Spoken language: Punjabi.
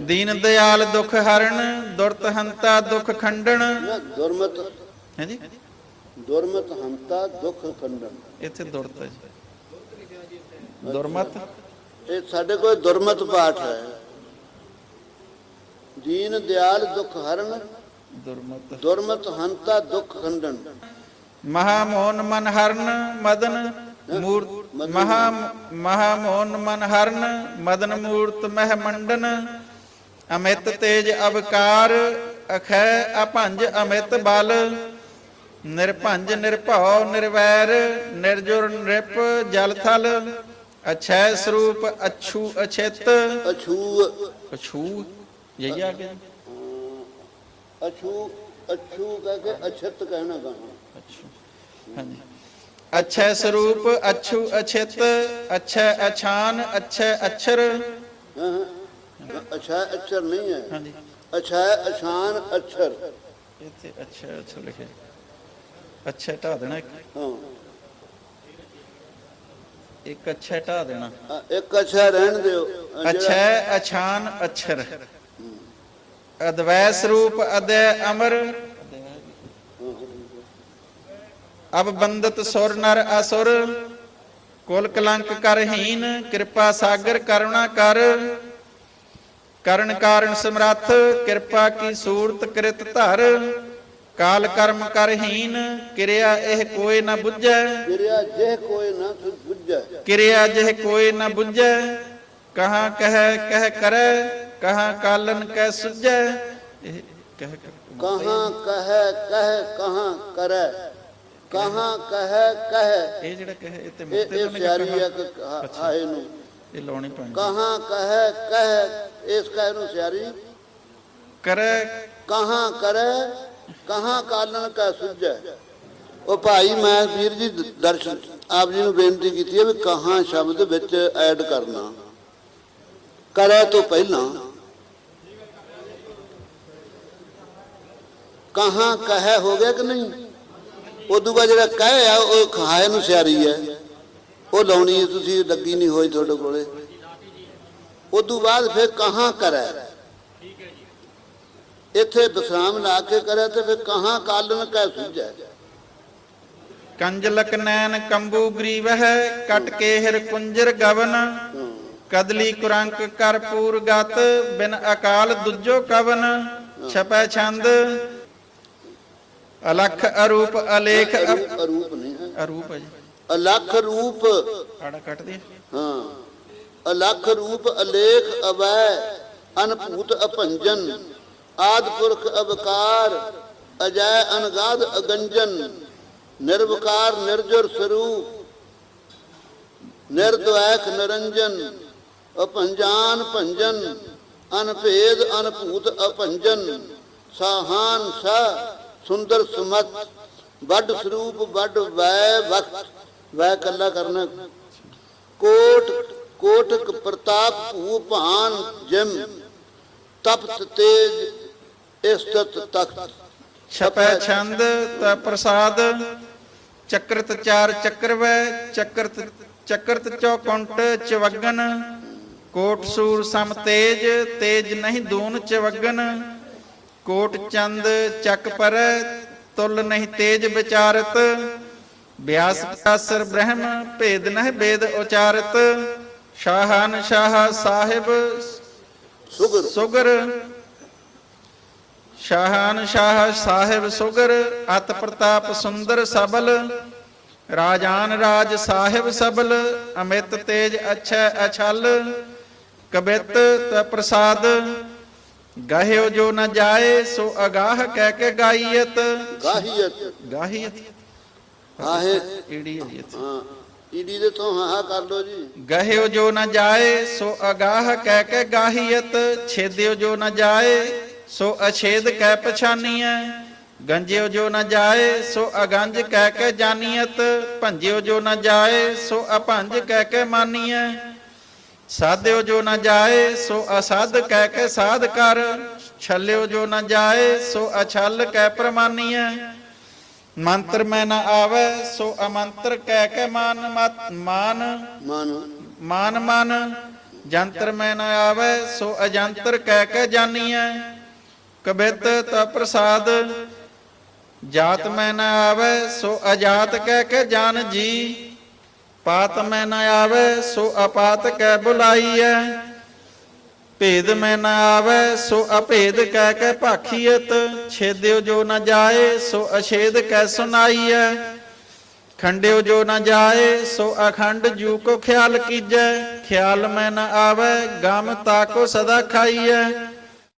ਦੀਨ ਦਿਆਲ ਦੁਖ ਹਰਣ ਦੁਰਤ ਹੰਤਾ ਦੁਖ ਖੰਡਣ। ਦੁਰਮਤ। ਹੈ ਜੀ ਦੁਰਮਤ ਹੰਤਾ ਦੁਖ ਖੰਡਨ ਇੱਥੇ ਦੁਰਤ ਹੈ ਜੀ। ਦੁਰਮਤ? ਇਹ ਸਾਡੇ ਕੋਲ ਦੁਰਮਤ ਪਾਠ ਹੈ। ਦੀਨ ਦਿਆਲ ਦੁਖ ਹਰਨ ਦੁਰਮਤ। ਦੁਰਮਤ ਹੰਤਾ ਦੁਖ ਖੰਡਨ ਮਹਾ ਮੋਹਨ ਮਨ ਹਰਨ ਮਦਨ ਮੂਰਤ ਮਹਾ ਮਹਾ ਮੋਹਨ ਮਨ ਹਰਨ ਮਦਨ ਮੂਰਤ ਮਹਿ ਮੰਡਨ ਅਮਿਤ ਤੇਜ ਅਵਕਾਰ ਅਖੈ ਅਭੰਜ ਅਮਿਤ ਬਲ ਨਿਰਭੰਜ ਨਿਰਭਉ ਨਿਰਵੈਰ ਨਿਰਜੁਰ ਨਿਰਪ ਜਲ ਥਲ ਅਛੈ ਸਰੂਪ ਅਛੂ ਅਛਿਤ। ਅਛੂ ਅਛੂ ਯਹੀ ਆ ਗਿਆ। ਅਛੂ ਅਛੂ ਕਹਿ ਕੇ ਅਛਤ ਕਹਿਣਾ ਗਾਣਾ ਅੱਛਾ ਹਾਂਜੀ। ਅਛੈ ਸਰੂਪ ਅਛੂ ਅਛਿਤ ਅਛੈ ਅਛਾਨ ਅਛੈ ਅਛਰ। ਅਛਾ ਅਛਰ ਨਹੀਂ ਹੈ। ਹਾਂਜੀ। ਅਛਾ ਅਛਾਨ ਅਛਰ। ਇੱਥੇ ਅੱਛਾ ਅੱਛਾ ਲਿਖਿਆ। ਅੱਛਾ ਢਾ ਦੇਣਾ ਇੱਕ। ਹਾਂ। ਇੱਕ ਅੱਛਾ ਢਾ ਦੇਣਾ। ਇੱਕ ਅਛਾ ਰਹਿਣ ਦਿਓ। ਅਛੈ ਅਛਾਨ ਅਛਰ। ਅਦਵੈ ਸਰੂਪ ਅਦੈ ਅਮਰ। ਅਬ ਬੰਦਤ ਸੁਰ ਨਰ ਅਸੁਰ ਕੁਲ ਕਲੰਕ ਕਰਹੀਨ ਕਿਰਪਾ ਸਾਗਰ ਕਰੁਣਾ ਕਰ। ਕਰਨ ਕਾਰਨ ਸਮਰੱਥ ਕਿਰਪਾ ਕੀ ਸੂਰਤ ਕ੍ਰਿਤ ਧਰ। ਕਾਲ ਕਰਮ ਕਰਹੀਨ ਕਿਰਿਆ ਇਹ ਕੋਈ ਨਾ ਬੁੱਝੈ। ਕਿਰਿਆ ਜੇ ਕੋਈ ਨਾ ਬੁੱਝੈ। ਕਿਰਿਆ ਜਿਹ ਕੋਈ ਨ ਬੁੱਝੈ। ਕਹਾਂ ਕਹਿ ਕਹਿ ਕਰੈ ਕਹਾਂ ਕਾਲਨ ਕੈ ਸੁਝੈ। ਇਹ ਕਹਿ ਕਹਾਂ ਕਹੈ ਕਹਿ ਕਹਾਂ ਕਰੈ। ਕਹਾਂ ਕਹੈ ਕਹਿ। ਇਹ ਜਿਹੜਾ ਕਹਿ ਇਹ ਤੇ ਮੁਕਤੇ ਇਹ ਤੋਂ ਸਿਆਰੀ ਨਿਕਲ ਆ ਕਿ ਆ- ਆਏ ਨੂੰ। ਇਹ ਲਾਉਣੀ ਪੈਣੀ। ਕਹਾਂ ਕਹੈ ਕਹਿ। ਇਸ ਕਹਿ ਨੂੰ ਸਿਆਰੀ। ਕਰੈ। ਕਹਾਂ ਕਰੈ ਕਹਾਂ ਕਾਲਨ ਕਾ ਸੁਝੈ। ਉਹ ਭਾਈ ਮੈਂ ਵੀਰ ਜੀ ਦ- ਦਰਸ਼ਨ ਆਪ ਜੀ ਨੂੰ ਬੇਨਤੀ ਕੀਤੀ ਹੈ ਵੀ ਕਹਾਂ ਸ਼ਬਦ ਵਿੱਚ ਐਡ ਕਰਨਾ। ਕਰੈ ਤੋਂ ਪਹਿਲਾਂ। ਕਹਾਂ ਕਹੈ ਹੋ ਗਿਆ ਕਿ ਨਹੀਂ? ਉਦੋਂ ਬਾਅਦ ਜਿਹੜਾ ਕਹਿ ਆ ਉਹ ਖਾਏ ਨੂੰ ਸਿਆਰੀ ਹੈ। ਉਹ ਲਾਉਣੀ ਹੈ, ਤੁਸੀਂ ਲੱਗੀ ਨਹੀਂ ਹੋਈ ਤੁਹਾਡੇ ਕੋਲੇ। ਉਦੋਂ ਬਾਅਦ ਫਿਰ ਕਹਾਂ ਕਰੈ? ਇੱਥੇ ਵਿਸਰਾਮ ਲਾ ਕੇ ਕਰੇ ਤੇ ਫਿਰ ਕਹਾਂ ਕਾਲਨ ਕਹਿ ਸੁਝੈ? ਕੰਜਲਕ ਨੈਣ ਕੰਬੂ ਗਰੀਵਹਿ, ਕਟ ਕੇ ਹਿਰ ਕੁੰਜਰ ਗਵਨ। ਕਦਲੀ ਕੁਰੰਕ ਕਰ ਪੂਰ ਗਤ, ਬਿਨ ਅਕਾਲ ਦੁਜੋ ਕਵਨ। ਛਪੈ ਛੰਦ ਅਲਖ ਅਰੂਪ ਅਲੇਖ ਅਰੂਪ। ਅਰੂਪ ਨਹੀਂ ਹੈ। ਅਰੂਪ ਹੈ ਜੀ। ਅਲਖ ਰੂਪ। ਆੜਾ ਕੱਟ ਦੇ ਹਾਂ। ਅਲਖ ਰੂਪ ਅਲੇਖ ਅਵੈ ਅਨਭੂਤ ਅਭੰਜਨ। ਆਦ ਪੁਰਖ ਅਵਕਾਰ ਅਜੈ ਅਨਗਾਧ ਅਗੰਜਨ। ਨਿਰਵਕਾਰ ਨਿਰਜਰ ਸਰੂਪ ਨਿਰਦਵੈਖ ਨਿਰੰਜਨ। ਅਪੰਜਾਨ ਭੰਜਨ। ਅਨਭੇਦ ਅਨਭੂਤ ਅਭੰਜਨ। ਸਾਹਾਨ ਸਾ ਸੁੰਦਰ ਸੁਮਤ, ਵੱਡ ਸਰੂਪ, ਵੱਡ ਵੈ ਵਕਤ, ਵੈ ਕੱਲਾ ਕਰਨਾ। ਕੋਟ, ਕੋਟਕ ਪ੍ਰਤਾਪ ਭੂ ਭਾਨ ਜਿਮ, ਤਪਤ ਤੇਜ ਇਸਤਤ ਤਖਤ। ਛਪੈ ਛੰਦ, ਤ ਪ੍ਰਸਾਦ, ਚੱਕਰਤ ਚਾਰ ਚੱਕਰਵੈ, ਚੱਕਰਤ ਚੱਕਰਤ ਚੌਕੁੰਟ ਚਵਗਨ। ਕੋਟ ਸੂਰ ਸਮ ਤੇਜ ਤੇਜ ਨਹੀਂ ਦੂਨ ਚਵਗਨ। ਕੋਟ ਚੰਦ ਚੱਕ ਪਰ ਤੁਲ ਨਹੀਂ ਤੇਜ ਵਿਚਾਰਤ। ਬਿਆਸ ਪਿਆਸਰ ਬ੍ਰਹਮ ਭੇਦ ਨਹਿ ਵੇਦ ਉਚਾਰਤ। ਸ਼ਾਹਨ ਸ਼ਾਹ ਸਾਹਿਬ ਸੁਗਰ। ਸੁਗਰ। ਸ਼ਾਹਨ ਸ਼ਾਹ ਸਾਹਿਬ ਸੁਗਰ ਅਤ ਪ੍ਰਤਾਪ ਸੁੰਦਰ ਸਬਲ। ਰਾਜਾਨ ਰਾਜ ਸਾਹਿਬ ਸਬਲ ਅਮਿਤ ਤੇਜ ਅਛੈ ਅਛਲ। ਕਬਿਤ ਤ ਪ੍ਰਸਾਦ ਗਹਿਓ ਜੋ ਨ ਜਾਏ ਸੋ ਅਗਾਹ ਕਹਿ ਕੇ ਗਾਈਅਤ ਗਾਹੀਅਤ ਗਾਹੀਅਤ ਆਹੇ। ਈੜੀ ਹੈ ਜੀ ਇੱਥੇ। ਹਾਂ ਈਡੀ ਦੇ ਤੋਂ ਹਾਂ ਕਰ ਲੋ ਜੀ। ਗਹਿਓ ਜੋ ਨ ਜਾਏ ਸੋ ਅਗਾਹ ਕਹਿ ਕੇ ਗਾਹੀਅਤ ਛੇਦਿਓ ਜੋ ਨ ਜਾਏ ਸੋ ਅਛੇਦ ਕਹਿ ਪਛਾਨੀਐ। ਗੰਜਿਓ ਜੋ ਨ ਜਾਏ ਸੋ ਅਗੰਜ ਕਹਿ ਕੇ ਜਾਨੀਅਤ ਭੰਜਿਓ ਜੋ ਨ ਜਾਏ ਸੋ ਅਭੰਜ ਕਹਿ ਕੇ ਮਾਨੀਐ। ਸਾਧਿਓ ਜੋ ਨ ਜਾਏ ਸੋ ਅਸਾਧ ਕਹਿ ਕੇ ਸਾਧ ਕਰ। ਛੱਲਿਓ ਜੋ ਨ ਜਾਏ ਸੋ ਅਛਲ ਕਹਿ ਪ੍ਰਮਾਨੀਐ। ਮੰਤਰ ਮੈਂ ਨ ਆਵੇ ਸੋ ਅਮੰਤਰ ਕਹਿ ਕੇ ਮਾਨ ਮਤ- ਮਾਨ। ਮਨ। ਮਾਨ ਮਨ ਜੰਤਰ ਮੈਂ ਨ ਆਵੇ ਸੋ ਅਜੰਤਰ ਕਹਿ ਕੇ ਜਾਣੀਐ ਕਬਿਤ ਤਾ ਪ੍ਰਸਾਦ ਜਾਤ ਮੈਂ ਨ ਆਵੇ ਸੋ ਅਜਾਤ ਕਹਿ ਕੇ ਜਾਣ ਜੀ। ਪਾਤ ਮੈਂ ਨਾ ਆਵੇ, ਸੋ ਅਪਾਤ ਕਹਿ ਬੁਲਾਈਐ। ਭੇਦ ਮੈਂ ਨਾ ਆਵੇ, ਸੋ ਅਭੇਦ ਕਹਿ ਕੇ ਭਾਖੀਅਤ ਛੇਦਿਓ ਜੋ ਨਾ ਜਾਏ, ਸੋ ਅਛੇਦ ਕਹਿ ਸੁਨਾਈਐ। ਖੰਡਿਓ ਜੋ ਨਾ ਜਾਏ, ਸੋ ਅਖੰਡ ਜੂ ਕੋ ਖਿਆਲ ਕੀਜੈ। ਖਿਆਲ ਮੈਂ ਨਾ ਆਵੇ, ਗਮ ਤਾ ਕੋ ਸਦਾ ਖਾਈਐ।